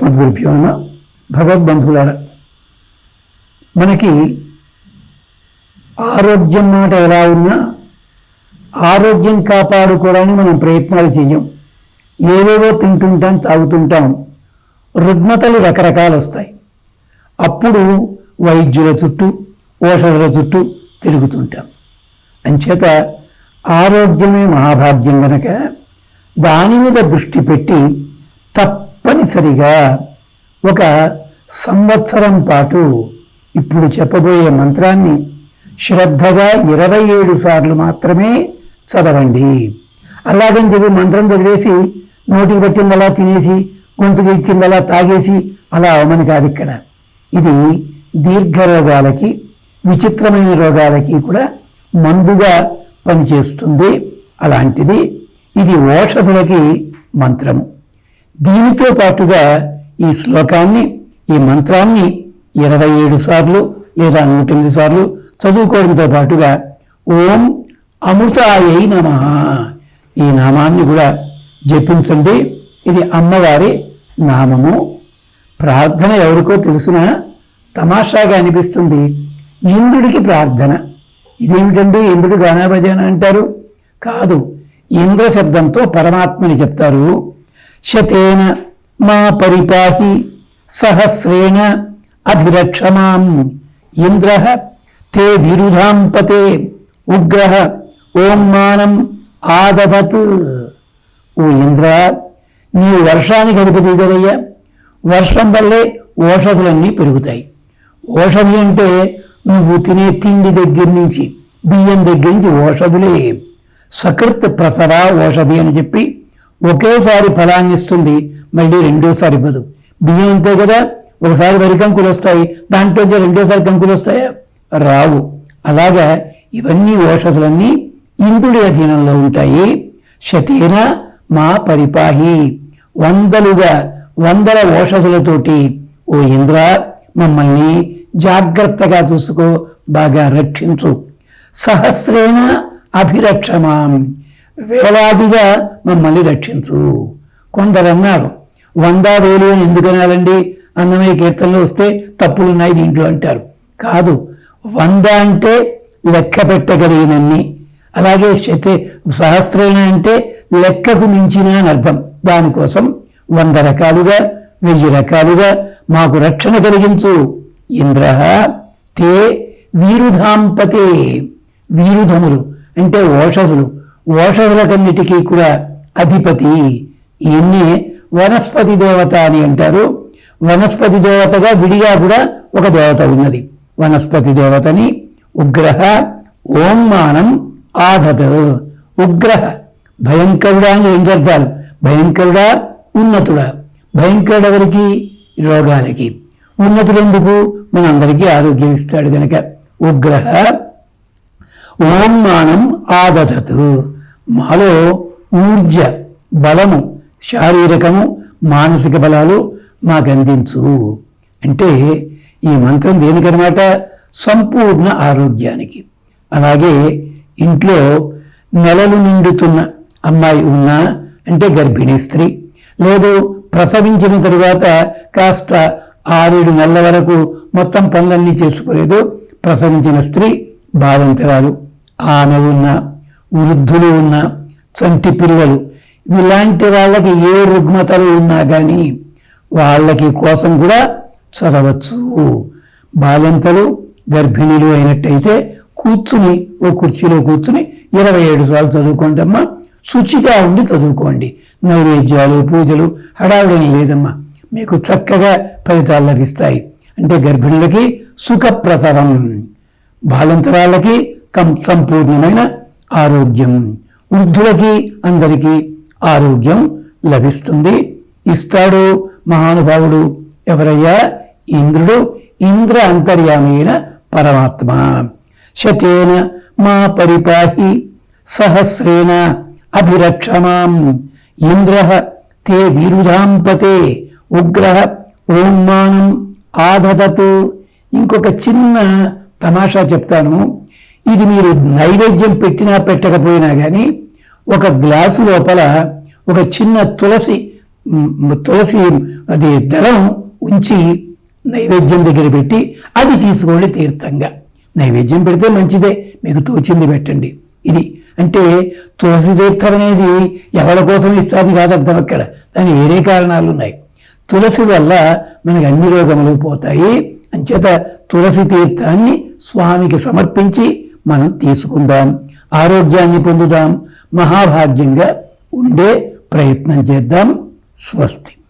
అస్మద్గురుభ్యో నమ. భగవద్బంధువులారా మనకి ఆరోగ్యం మాట ఎలా ఉన్నా ఆరోగ్యం కాపాడుకోవడానికి మనం ప్రయత్నాలు చేయం ఏవేవో తింటుంటాం తాగుతుంటాం. రుగ్మతలు రకరకాలు వస్తాయి. అప్పుడు వైద్యుల చుట్టూ ఓషధుల చుట్టూ తిరుగుతుంటాం. అంచేత ఆరోగ్యమే మహాభాగ్యం గనక దాని మీద దృష్టి పెట్టి తప్ప తప్పనిసరిగా ఒక సంవత్సరం పాటు ఇప్పుడు చెప్పబోయే మంత్రాన్ని శ్రద్ధగా ఇరవై ఏడు సార్లు మాత్రమే చదవండి. అలాగని చెప్పి మంత్రం చదివేసి నోటికి పట్టిందలా తినేసి గొంతుకి ఎక్కిందలా తాగేసి అలా అవమని కాదు ఇక్కడ. ఇది దీర్ఘ రోగాలకి విచిత్రమైన రోగాలకి కూడా మందుగా పనిచేస్తుంది. అలాంటిది ఇది ఓషధులకి మంత్రము. దీనితో పాటుగా ఈ శ్లోకాన్ని ఈ మంత్రాన్ని ఇరవై ఏడు సార్లు లేదా నూట ఎనిమిది సార్లు చదువుకోవడంతో పాటుగా ఓం అమృతాయై నమ ఈ నామాన్ని కూడా జపించండి. ఇది అమ్మవారి నామము. ప్రార్థన ఎవరికో తెలుసునా? తమాషాగా అనిపిస్తుంది. ఇంద్రుడికి ప్రార్థన. ఇదేమిటండి? ఇంద్రుడు గానాభజన అంటారు? కాదు. ఇంద్ర శబ్దంతో పరమాత్మని చెప్తారు. శతేన మా పరిపాహి సహస్రేణ అభిరక్షమాం ఇంద్ర తే విరుధాంపతే ఉగ్రహ ఓం మానం ఆదవత్ ఓ ఇంద్ర నీ వర్షానికి అధిపతి కదయ్యా? వర్షం వల్లే ఓషధులన్నీ పెరుగుతాయి. ఓషధి అంటే నువ్వు తినే తిండి దగ్గర నుంచి బియ్యం దగ్గర నుంచి ఓషధులే. సకృత్ ప్రసరా ఓషధి అని చెప్పి ఒకేసారి ఫలాన్ని ఇస్తుంది మళ్ళీ రెండోసారి ఇవ్వదు. బియ్యం అంతే కదా? ఒకసారి వరి కంకులు వస్తాయి దాంట్లో రెండోసారి కంకులు వస్తాయా? రావు. అలాగా ఇవన్నీ ఓషధులన్నీ ఇంద్రుడి అధీనంలో ఉంటాయి. శతేన మా పరిపాహి. వందలుగా వందల ఓషధులతోటి ఓ ఇంద్ర మమ్మల్ని జాగ్రత్తగా చూసుకో బాగా రక్షించు. సహస్రేణ అభిరక్షమాం. వేలాదిగా మమ్మల్ని రక్షించు. కొందరు అన్నారు వంద వేలు అని ఎందుకు అనాలండి అన్నమయ్య కీర్తనలో వస్తే తప్పులున్నాయి దీంట్లో అంటారు. కాదు వంద అంటే లెక్క పెట్టగలిగినన్ని. అలాగే శతే సహస్రేణ అంటే లెక్కకు మించిన అని అర్థం. దానికోసం వంద రకాలుగా వెయ్యి రకాలుగా మాకు రక్షణ కలిగించు. ఇంద్ర తే వీరుధాంపతే. వీరుధములు అంటే ఓషధులు. ఓషధులకన్నిటికీ కూడా అధిపతి ఈయన్నే వనస్పతి దేవత అని అంటారు. వనస్పతి దేవతగా విడిగా కూడా ఒక దేవత ఉన్నది. వనస్పతి దేవతని ఉగ్రహ ఓంమానం ఆధత్. ఉగ్రహ భయంకరుడా అని రెండు అర్థాలు. భయంకరుడా ఉన్నతుడా. భయంకరుడెవరికి రోగాలకి. ఉన్నతుడు ఎందుకు మనందరికీ ఆరోగ్యం ఇస్తాడు గనక. ఉగ్రహ ఓంమానం ఆదతతు మాలో ఊర్జ బలము శారీరకము మానసిక బలాలు మాకు అందించు అంటే ఈ మంత్రం దేనికనమాట సంపూర్ణ ఆరోగ్యానికి. అలాగే ఇంట్లో నెలలు నిండుతున్న అమ్మాయి ఉన్నా అంటే గర్భిణీ స్త్రీ లేదు ప్రసవించిన తరువాత కాస్త ఆరేడు నెలల వరకు మొత్తం పనులన్నీ చేసుకోలేదు ప్రసవించిన స్త్రీ బాధింతరాలు ఆమె ఉన్న వృద్ధులు ఉన్న చంటి పిల్లలు ఇలాంటి వాళ్ళకి ఏ రుగ్మతలు ఉన్నా కానీ వాళ్ళకి కోసం కూడా చదవచ్చు. బాలింతలు గర్భిణీలు అయినట్టయితే కూర్చుని ఓ కుర్చీలో కూర్చుని ఇరవై ఏడు సార్లు చదువుకోండమ్మా. శుచిగా ఉండి చదువుకోండి. నైవేద్యాలు పూజలు హడావిడేం లేదమ్మా. మీకు చక్కగా ఫలితాలు లభిస్తాయి. అంటే గర్భిణులకి సుఖప్రసవం బాలంతరాలకి కం సంపూర్ణమైన ఆరోగ్యం. వృద్ధులకి అందరికీ ఆరోగ్యం లభిస్తుంది. ఇస్తాడు మహానుభావుడు ఎవరయ్యా? ఇంద్రుడు. ఇంద్ర అంతర్యామైన పరమాత్మ. శతేన మా పరిపాహి సహస్రేణ అభిరక్షమాం. ఇంద్ర తే విరుధాంపతే. ఉగ్రహ ఓంమానం ఆదదతు ఇంకొక చిన్న తమాషా చెప్తాను. ఇది మీరు నైవేద్యం పెట్టినా పెట్టకపోయినా కానీ ఒక గ్లాసు లోపల ఒక చిన్న తులసి తులసి అది దళం ఉంచి నైవేద్యం దగ్గర పెట్టి అది తీసుకోండి తీర్థంగా. నైవేద్యం పెడితే మంచిదే మీకు తోచింది పెట్టండి. ఇది అంటే తులసి తీర్థం అనేది ఎవరి కోసం ఇస్తారని కాదు అర్థం అక్కడ. దాని వేరే కారణాలు ఉన్నాయి. తులసి వల్ల మనకి అన్ని రోగములు పోతాయి. అంచేత తులసి తీర్థాన్ని స్వామికి సమర్పించి మనం తీసుకుందాం. ఆరోగ్యాన్ని పొందుదాం. మహాభాగ్యంగా ఉండే ప్రయత్నం చేద్దాం. స్వస్తి.